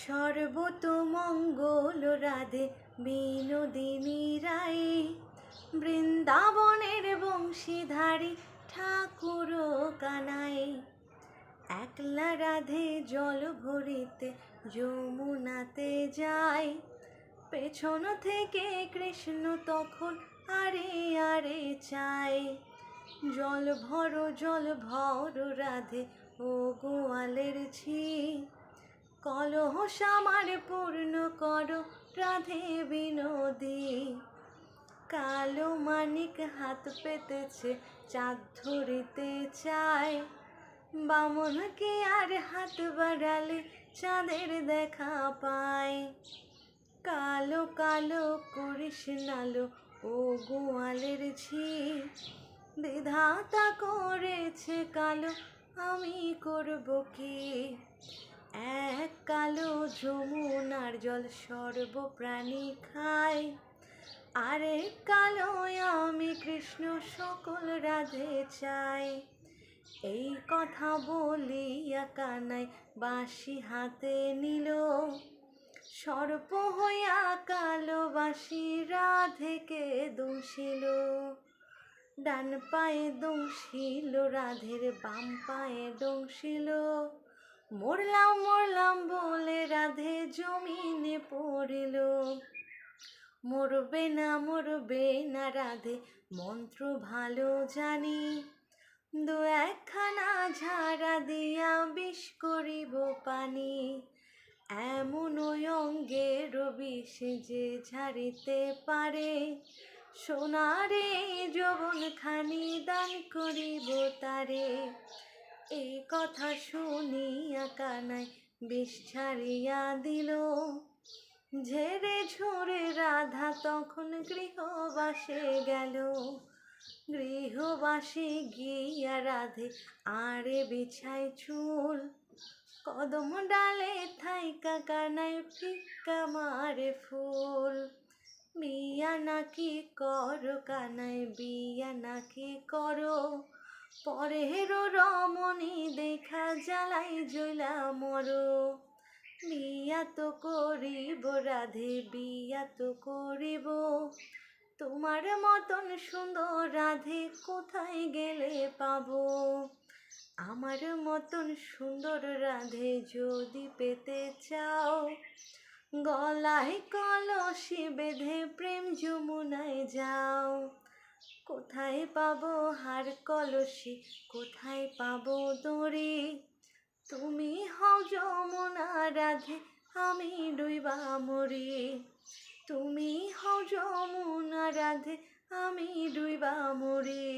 সর্বতমঙ্গল রাধে বিনোদিনী রায়, বৃন্দাবনের বংশীধারী ঠাকুর কানাই একলা রাধে জল ভরিতে যমুনাতে যায়, পেছন থেকে কৃষ্ণ তখন আরে আরে চায়। জল ভরো জল ভরো রাধে, ও গোয়ালের ছি কলহ সামার পূর্ণ করো, রাধে বিনোদী। কালো মানিক হাত পেতেছে, চাঁদ ধরিতে চায়। বামন কি আর হাত বাড়ালে, চাঁদের দেখা পায়। কালো কালো করিস নালো, ও গোয়ালের ঝি বিধাতা করেছে কালো, আমি করব কি? এক কালো যমুনার জল সর্বপ্রাণী খায়। আরেক কালো আমি কৃষ্ণ সকল রাধে চাই। এই কথা বলিয়া কানাই বাঁশি হাতে নিল। সর্প হইয়া কালো বাঁশি রাধেকে দোষিল ডান পায়ে দোষিল রাধের বাম পায়ে দোষিল মরলাম মরলাম বলে রাধে জমিনে পড়িল। মরবে না মরবে না রাধে, মন্ত্র ভালো জানি। দু একখানা ঝাড়া দিয়া বিষ করিব পানি। এমন ওই অঙ্গের বিষ যে ঝাড়িতে পারে। সোনারে যবন খানি দান করিব তারে। এই কথা শুনিয়া কানাই বিষ ছাড়িয়া দিল। ঝেড়ে ঝরে রাধা তখন গৃহবাসে গেল। গৃহবাসে গিয়া রাধে আরে বিছাই চুল। কদম ডালে থাইকা কানাই ফিক্কা মারে ফুল। বিয়া নাকি করো, কানাই বিয়া নাকি করো? পরের রমণী দেখা জ্বালাই জইলা মরো। বিয়া তো করিব, রাধে, বিয়া তো করিব। তোমার মতন সুন্দর রাধে কোথায় গেলে পাবো? আমার মতন সুন্দর রাধে যদি পেতে চাও, গলায় কলসি বেঁধে প্রেম যমুনায় যাও কোথায় পাবো হার কলসি? কোথায় পাবো দড়ি? তুমি হও যমুনা রাধে, আমি ডুইবা মরি। তুমি হও যমুনা রাধে, আমি ডুইবা মরি।